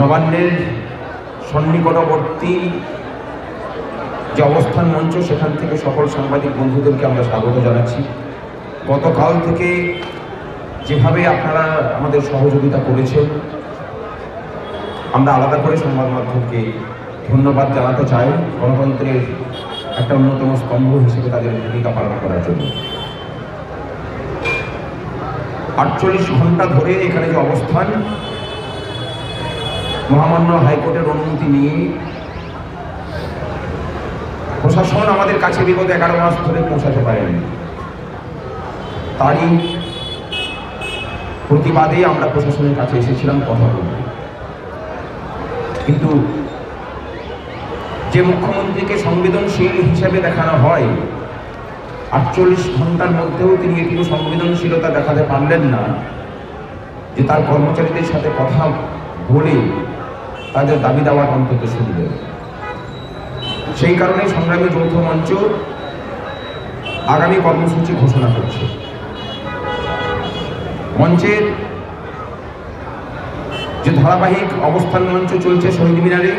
নবান্নের সন্নিকটবর্তী যে অবস্থান মঞ্চ, সেখান থেকে সকল সাংবাদিক বন্ধুদেরকে আমরা স্বাগত জানাচ্ছি। গতকাল থেকে যেভাবে আপনারা আমাদের সহযোগিতা করেছেন, আমরা আলাদা করে সংবাদ মাধ্যমকে ধন্যবাদ জানাতে চাই গণতন্ত্রের একটা অন্যতম স্তম্ভ হিসেবে তাদের ভূমিকা পালন করার জন্য। আটচল্লিশ ঘণ্টা ধরে এখানে যে অবস্থান মহামান্য হাইকোর্টের অনুমতি নিয়ে প্রশাসন আমাদের কাছে বিগত এগারো মাস ধরে পৌঁছাতে পারেনি। তারই প্রতিবাদে আমরা প্রশাসনের কাছে এসেছিলাম, কথা বলতে কিন্তু যে মুখ্যমন্ত্রীকে সংবেদনশীল হিসেবে দেখানো হয়, আটচল্লিশ ঘণ্টার মধ্যেও তিনি এটুকু সংবেদনশীলতা দেখাতে পারলেন না, যে তার কর্মচারীদের সাথে কথা বলে তাদের দাবি দাওয়ার অন্তত শুনবেন সেই কারণে সংগ্রামী যৌথ মঞ্চ আগামী কর্মসূচি ঘোষণা করছে। মঞ্চের যে ধারাবাহিক অবস্থান মঞ্চ চলছে শহীদ মিনারে,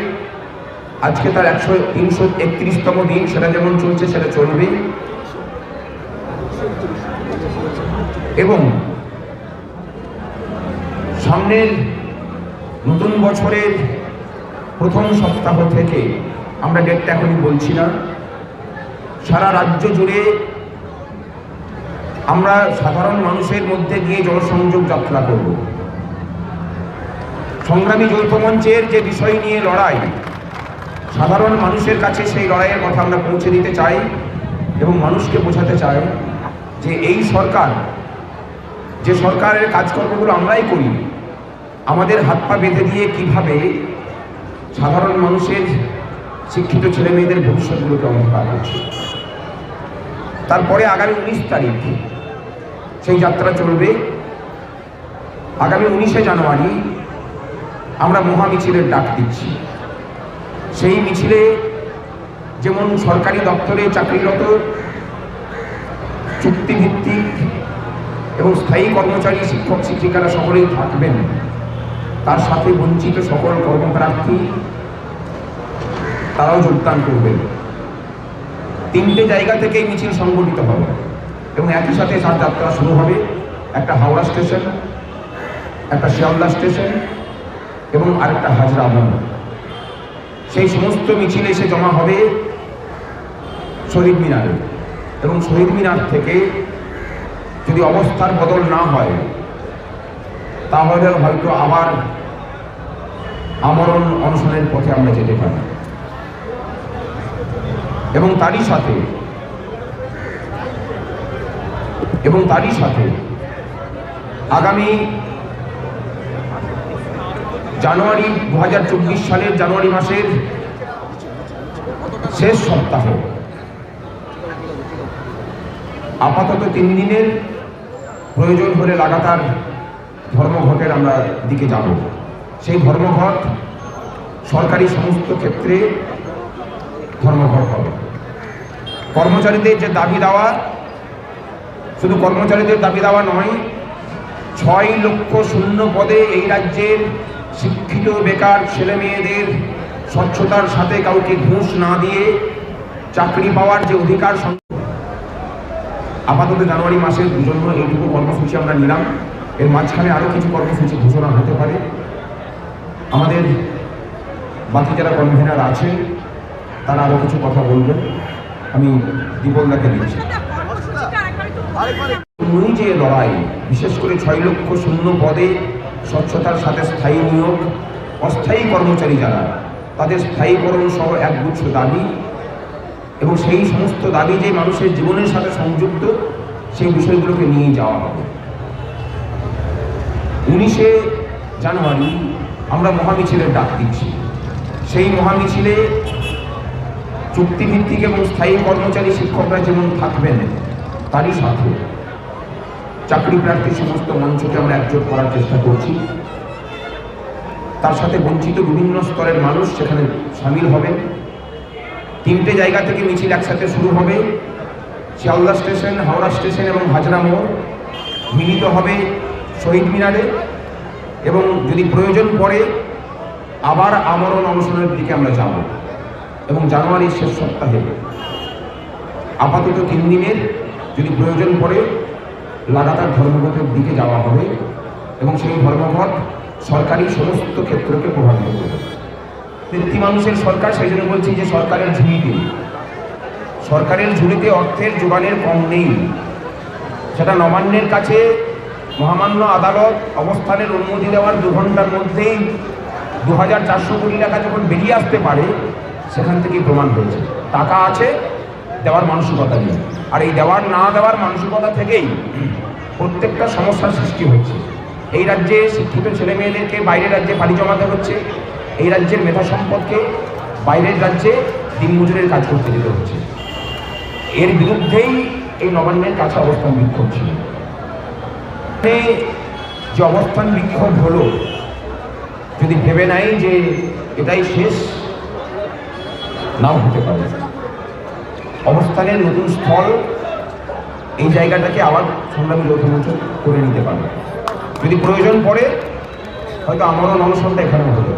আজকে তার একশো তিনশো একত্রিশতম দিন, সেটা যেমন চলছে, সেটা চলবে। এবং সামনের নতুন বছরের প্রথম সপ্তাহ থেকে আমরা ডেটটা এখনই বলছি না। সারা রাজ্য জুড়ে আমরা সাধারণ মানুষের মধ্যে গিয়ে জনসংযোগ যাত্রা করব। সংগ্রামী যৌথ মঞ্চের যে বিষয় নিয়ে লড়াই, সাধারণ মানুষের কাছে সেই লড়াইয়ের কথা আমরা পৌঁছে দিতে চাই এবং মানুষকে বোঝাতে চাই যে এই সরকার, যে সরকারের কাজকর্মগুলো আমরাই করি আমাদের হাত পা বেঁধে দিয়ে কীভাবে সাধারণ মানুষের শিক্ষিত ছেলে মেয়েদের ভবিষ্যৎগুলোকে অন্ধকার করছে। তারপরে আগামী উনিশ তারিখ সেই যাত্রা চলবে। আগামী উনিশে জানুয়ারি আমরা মহা মিছিলের ডাক দিচ্ছি। সেই মিছিলে যেমন সরকারি দপ্তরে চাকরিরত চুক্তিভিত্তিক এবং স্থায়ী কর্মচারী, শিক্ষক, শিক্ষিকারা সকলেই থাকবেন। তার সাথে বঞ্চিত সকল কর্মপ্রার্থী তারাও যোগদান করবেন। তিনটে জায়গা থেকেই মিছিল সংগঠিত হবে এবং একই সাথে তার যাত্রা শুরু হবে। একটা হাওড়া স্টেশন, একটা শিয়ালদা স্টেশন এবং আরেকটা হাজরা বন সেই সমস্ত মিছিল এসে জমা হবে শহীদ মিনারে এবং শহীদ মিনার থেকে যদি অবস্থার বদল না হয় তাহলে হয়তো আবার আমরণ অনশনের পথে আমরা যেতে পারি। এবং তারই সাথে এবং তারই সাথে আগামী জানুয়ারি দু হাজার চব্বিশ সালের জানুয়ারি মাসের শেষ সপ্তাহ আপাতত তিন দিনের প্রয়োজন হলে লাগাতার ধর্মঘটের আমরা দিকে যাব। সেই ধর্মঘট সরকারি সমস্ত ক্ষেত্রে ধর্মঘট হবে। কর্মচারীদের যে দাবি দেওয়া, শুধু কর্মচারীদের দাবি দেওয়া নয়, ছয় লক্ষ শূন্য পদে এই রাজ্যের শিক্ষিত বেকার ছেলে মেয়েদের স্বচ্ছতার সাথে কাউকে ঘুষ না দিয়ে চাকরি পাওয়ার যে অধিকার আপাতত জানুয়ারি মাসের জন্য এইটুকু কর্মসূচি আমরা নিলাম। এর মাঝখানে আরও কিছু কর্মসূচি ঘোষণা হতে পারে। আমাদের বাকি যারা কনভেনার আছে তারা আরও কিছু কথা বলবেন। আমি দীপনদাকে দিচ্ছি। উনি যে লড়াই, বিশেষ করে ছয় লক্ষ শূন্য পদে স্বচ্ছতার সাথে স্থায়ী নিয়োগ, অস্থায়ী কর্মচারী যারা, তাদের স্থায়ীকরণ সহ একগুচ্ছ দাবি এবং সেই সমস্ত দাবি যে মানুষের জীবনের সাথে সংযুক্ত, সেই বিষয়গুলোকে নিয়ে যাওয়া হবে। উনিশে জানুয়ারি আমরা মহামিছিলের ডাক দিচ্ছি। সেই মহামিছিলে চুক্তিভিত্তিক এবং স্থায়ী কর্মচারী শিক্ষকরা যেমন থাকবেন, তারই সাথে চাকরি প্রার্থী সমস্ত মঞ্চকে আমরা একজোট করার চেষ্টা করছি। তার সাথে বঞ্চিত বিভিন্ন স্তরের মানুষ সেখানে সামিল হবেন। তিনটে জায়গা থেকে মিছিল একসাথে শুরু হবে। শিয়ালদা স্টেশন, হাওড়া স্টেশন এবং হাজরা মোড় মিলিত হবে। শহীদ মিনারে এবং যদি প্রয়োজন পড়ে, আবার আমরণ অনশনের দিকে আমরা যাব এবং জানুয়ারির শেষ সপ্তাহে আপাতত তিন দিনের যদি প্রয়োজন পড়ে, লাগাতার ধর্মঘটের দিকে যাওয়া হবে এবং সেই ধর্মঘট সরকারি সমস্ত ক্ষেত্রকে প্রভাবিত করবে। ব্যক্তি মানুষের সরকার, সেই জন্য বলছি যে সরকারের ঝুলিতে সরকারের ঝুলিতে অর্থের যোগানের কম নেই। সেটা নবান্নের কাছে মহামান্য আদালত অবস্থানের অনুমতি দেওয়ার দু ঘণ্টার মধ্যেই দু হাজার চারশো কোটি টাকা যখন বেরিয়ে আসতে পারে, সেখান থেকেই প্রমাণ হয়েছে। টাকা আছে, দেওয়ার মানসিকতা নেই। আর এই দেওয়ার, না দেওয়ার মানসিকতা থেকেই প্রত্যেকটা সমস্যার সৃষ্টি হচ্ছে। এই রাজ্যে শিক্ষিত ছেলে মেয়েদেরকে বাইরের রাজ্যে পাড়ি জমাতে হচ্ছে। এই রাজ্যের মেধা সম্পদকে বাইরের রাজ্যে দিনমজুরের কাজ করতে যেতে হচ্ছে। এর বিরুদ্ধেই এই নবান্নের কাছে অবস্থান বিক্ষোভ ছিল। যে অবস্থান বিক্ষোভ হলো, যদি ভেবে নাই যে এটাই শেষ, নাও হতে পারে। অবস্থানের নতুন স্থল এই জায়গাটাকে আবার সংগ্রামী যৌথমঞ্চ করে নিতে পারবে। যদি প্রয়োজন পড়ে, হয়তো আমারও নমসনটা এখানে হতে